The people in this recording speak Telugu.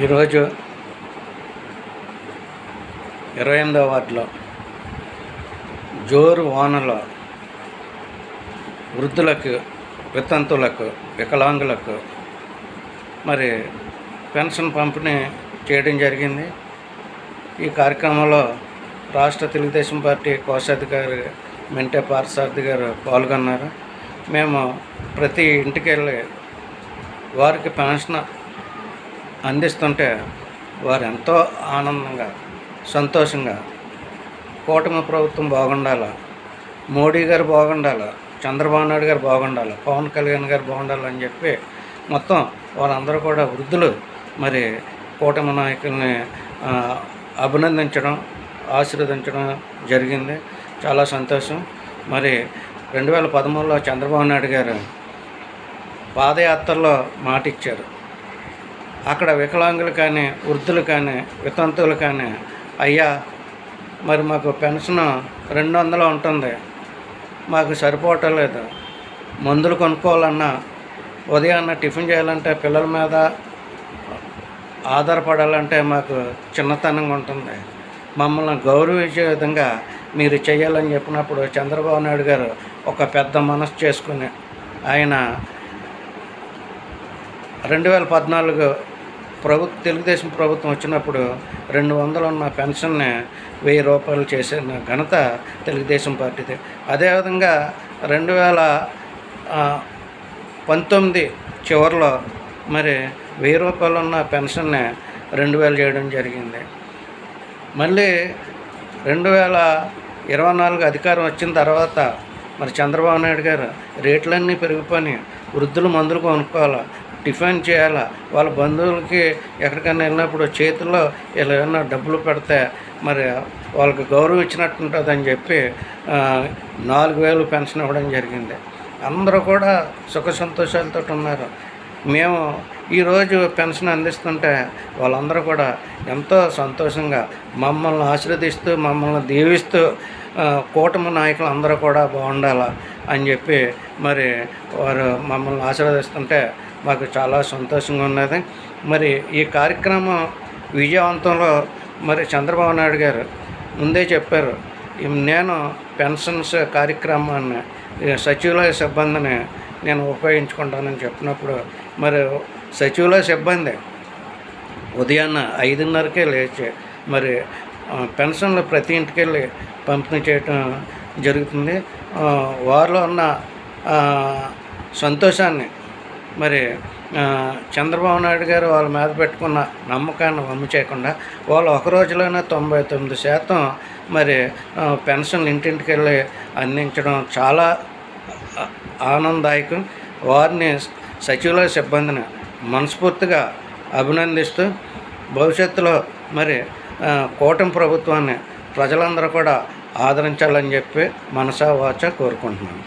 ఈరోజు ఇరవై ఎనిమిదవ వార్డులో జోరు వానలో వృద్ధులకు వితంతులకు వికలాంగులకు మరి పెన్షన్ పంపిణీ చేయడం జరిగింది. ఈ కార్యక్రమంలో రాష్ట్ర తెలుగుదేశం పార్టీ కోశాధికారి మెంటే పార్సార్థి గారు పాల్గొన్నారు. మేము ప్రతి ఇంటికి వెళ్ళి వారికి పెన్షన్ అందిస్తుంటే వారు ఎంతో ఆనందంగా సంతోషంగా కూటమి ప్రభుత్వం బాగుండాలి మోడీ గారు బాగుండాలి చంద్రబాబు నాయుడు గారు బాగుండాలి పవన్ కళ్యాణ్ గారు బాగుండాలి అని చెప్పి మొత్తం వాళ్ళందరూ కూడా వృద్ధులు మరి కూటమి నాయకుల్ని అభినందించడం ఆశీర్వదించడం జరిగింది. చాలా సంతోషం. మరి రెండు వేల పదమూడులో చంద్రబాబు నాయుడు గారు పాదయాత్రలో మాట ఇచ్చారు అక్కడ వికలాంగులు కానీ వృద్ధులు కానీ వితంతువులు కానీ అయ్యా మరి మాకు పెన్షన్ రెండు వందలు ఉంటుంది. మాకు సరిపోవటం లేదు. మందులు కొనుక్కోవాలన్నా ఉదయాన్న టిఫిన్ చేయాలంటే పిల్లల మీద ఆధారపడాలంటే మాకు చిన్నతనంగా ఉంటుంది. మమ్మల్ని గౌరవించే విధంగా మీరు చేయాలని చెప్పినప్పుడు చంద్రబాబు నాయుడు గారు ఒక పెద్ద మనసు చేసుకుని ఆయన రెండు వేల పద్నాలుగు ప్రభు తెలుగుదేశం ప్రభుత్వం వచ్చినప్పుడు రెండు వందలు ఉన్న పెన్షన్ని వెయ్యి రూపాయలు చేసిన ఘనత తెలుగుదేశం పార్టీది. అదేవిధంగా రెండు వేల పంతొమ్మిది చివరిలో మరి వెయ్యి రూపాయలు ఉన్న పెన్షన్ని రెండు వేలు చేయడం జరిగింది. మళ్ళీ రెండు వేల ఇరవై నాలుగు అధికారం వచ్చిన తర్వాత మరి చంద్రబాబు నాయుడు గారు రేట్లన్నీ పెరిగిపోయి వృద్ధులు మందులు కొనుక్కోవాలి? టిఫిన్ చేయాలా? వాళ్ళ బంధువులకి ఎక్కడికైనా వెళ్ళినప్పుడు చేతిలో ఇలా ఏమన్నా డబ్బులు పెడితే మరి వాళ్ళకి గౌరవం ఇచ్చినట్టు ఉంటుందని చెప్పి నాలుగు వేలు పెన్షన్ ఇవ్వడం జరిగింది. అందరూ కూడా సుఖ సంతోషాలతో ఉన్నారు. మేము ఈరోజు పెన్షన్ అందిస్తుంటే వాళ్ళందరూ కూడా ఎంతో సంతోషంగా మమ్మల్ని ఆశీర్వదిస్తూ మమ్మల్ని దీవిస్తూ కూటమి నాయకులు అందరూ కూడా బాగుండాలా అని చెప్పి మరి వారు మమ్మల్ని ఆశీర్వదిస్తుంటే మాకు చాలా సంతోషంగా ఉన్నది. మరి ఈ కార్యక్రమం విజయవంతంలో మరి చంద్రబాబు నాయుడు గారు ముందే చెప్పారు నేను పెన్షన్స్ కార్యక్రమాన్ని సచివాలయ సిబ్బందిని నేను ఉపయోగించుకుంటానని చెప్పినప్పుడు మరి సచివాలయ సిబ్బంది. ఉదయాన్న ఐదున్నరకే లేచి మరి పెన్షన్లు ప్రతి ఇంటికి వెళ్ళి పంపిణీ చేయటం జరుగుతుంది. వారిలో ఉన్న సంతోషాన్ని మరి చంద్రబాబు నాయుడు గారు వాళ్ళ మీద పెట్టుకున్న నమ్మకాన్ని వమ్ము చేయకుండా వాళ్ళు ఒక రోజులోనే తొంభై తొమ్మిది శాతం మరి పెన్షన్లు ఇంటింటికి వెళ్ళి అందించడం చాలా ఆనందదాయకం. వారిని సచివాలయ సిబ్బందిని మనస్ఫూర్తిగా అభినందిస్తూ భవిష్యత్తులో మరి కూటమి ప్రభుత్వాన్ని ప్రజలందరూ కూడా ఆదరించాలని చెప్పి మనసా వాచ కోరుకుంటున్నాను.